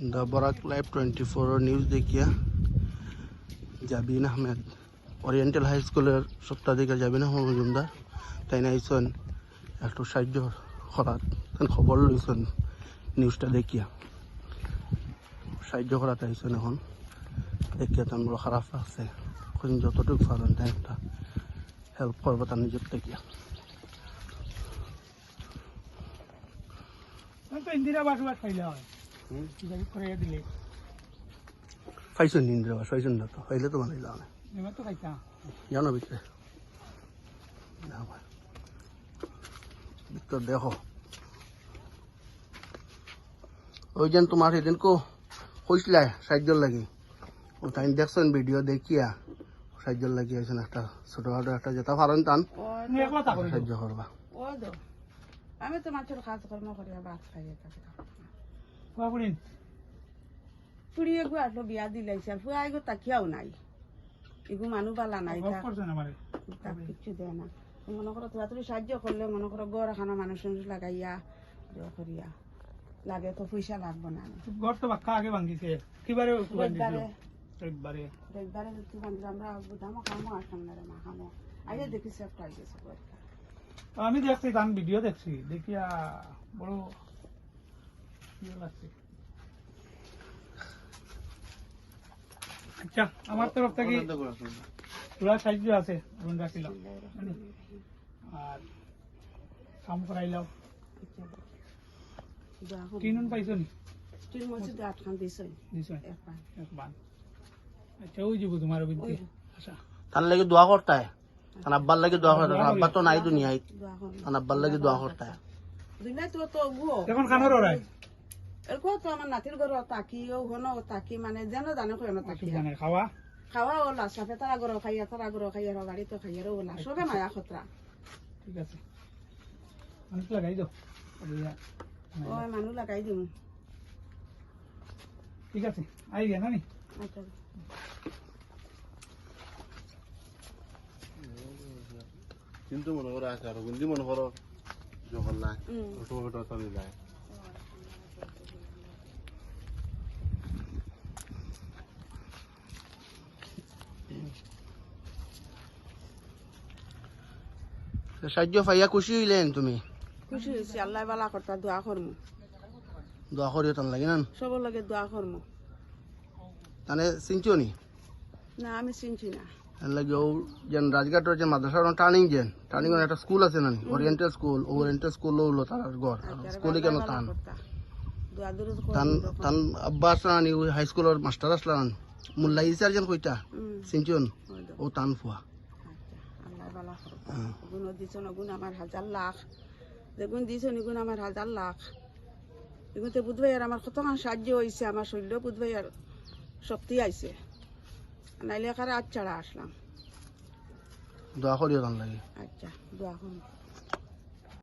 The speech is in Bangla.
The Barak live twenty four news দেখিয়া। জাবিন আহমেদ। ওরিয়েন্টাল হাই স্কুলের সত্ত্বাধিকার জাবিন আহমেদ মজুমদার তাই নাইছেন একটু সাহায্য করার খবর লইছেন নিউজটা দেখিয়া। সাহায্য করাতে আইছেন এখন। দেখিয়া তার বড় খারাপ লাগছে এখন যতটুকু পারেন তাই একটা হেল্প করব তার নিজের দেখিয়া ইন্দিরা বাস বাস খাইলে হয়। যাই করে দিলে পাইছেন না তো পাইলে তো না? এবার জানো ভিতরে ভিতর দেখো। ওই যেন তোমার সেদিন কো কইসলাই সাহায্য লাগি। ও তাই দেখছেন ভিডিও দেখিয়া। সাহায্য লাগি আছেন একটা ছোটখাটো একটা যেটা পারেন টান সাহায্য করবা আমি তো মানুষের কাজ কর্ম করি ভাত খাই ফুড়িন বিয়া দিলাইছে আর ফুয়া গো তাকিয়াও নাই। এগু বালা নাই কিচ্ছু দেয় না মনে করো তোরা তুমি সাহায্য করলে মনে করো গড় এখানো মানুষ লাগাইয়া ইয়ে করিয়া লাগে তো পয়সা লাগবো না। ঘর তো বাক্কা আগে কিবারে একবারে দেখতে আমরা বুঝামো কামো আসলাম না রে মা কামো আগে দেখি গেছে আমি দেখছি গান ভিডিও দেখছি। দেখিয়া বড় আচ্ছা আমার তরফ থেকে পুরা সাহায্য আছে রুন রাখিলাম আর কাম করাইলাম তিন পাইছো নি? আচ্ছা ওই যাব তোমার বিনতি আচ্ছা। তার লাগে দোয়া করতায়। তার আব্বার লাগে দোয়া করতে আব্বা তো নাই দুনিয়ায়। তার আব্বার লাগে দোয়া করতায়। দুনিয়া তো তো এখন খানোর ওরাই এরকম তো আমার নাতির ঘর তাকি ও হন তাকি মানে যেন জানে কেন তাকি। খাওয়া খাওয়া ওলা সাপে তারা ঘর খাইয়া তারা ঘর খাইয়া গাড়ি তো খাইয়া ওলা সবে মায়া খতরা ঠিক আছে। মানুষ লাগাই দাও ও মানুষ লাগাই দিম ঠিক আছে আই গিয়া নানি আচ্ছা। কিন্তু মনে করো আছে আর কিন্তু মনে করো যখন নাই হুম ছোট চলে যায়। সাহায্য পাইয়া খুশি হইলেন তুমি? খুশি হয়েছি আল্লাহ বালা করতা দোয়া করমু। দোয়া করিও তান লাগে না? লাগে দোয়া করমু। তানে চিনছো নি? না আমি চিনছি না। লাগে ও যেন রাজঘাটের যে মাদ্রাসার টার্নিং যেন? টার্নিং একটা স্কুল আছে না ওরিয়েন্টাল স্কুল ওরিয়েন্টাল স্কুল হলো তার ঘর। স্কুলে কেন টান? তান তান ওই হাই স্কুলের মাস্টার আসলা নানি মোল্লা ইসার যেন কইতা? চিনছুন ও টান ফুয়া। বালা। গুণ দিছ গুণ আমার হাজার লাখ। দেখুন দিছ গুণ আমার হাজার লাখ। এগুলো বুধবাই আর আমার কতক্ষণ সাহায্য হয়েছে আমার শরীর বুধবাই আর শক্তি আইছে। নাইলে কারে আজ ছাড়া আসলাম। দোয়া করিও আচ্ছা দোয়া